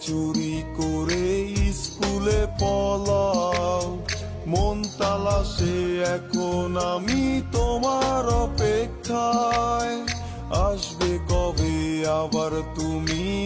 চুরি করে স্কুলে পলাও। মন তালাশে এখন আমি তোমার অপেক্ষায়। আসবে কবে আবার তুমি?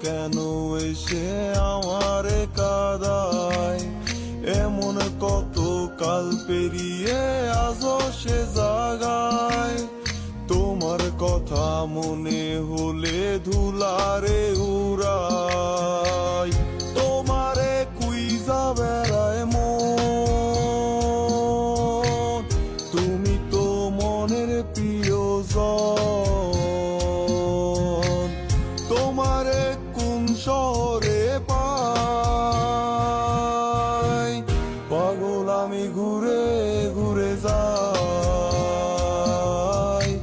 কেন এসে আমার কাদায় এমন কত কাল পেরিয়ে আজ সে জাগায়। তোমার কথা মনে হলে ধুলারে উড়াই পাই। পাগল আমি ঘুরে ঘুরে যাই।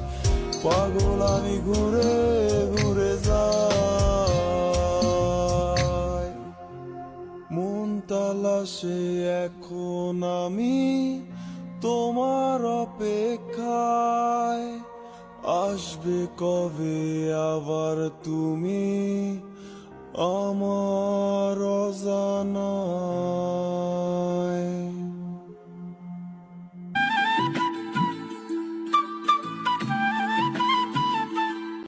পাগল আমি ঘুরে ঘুরে যাই। মন তালাশে এখন আমি তোমার অপেক্ষায়। আসবে কবে আবার তুমি? আমার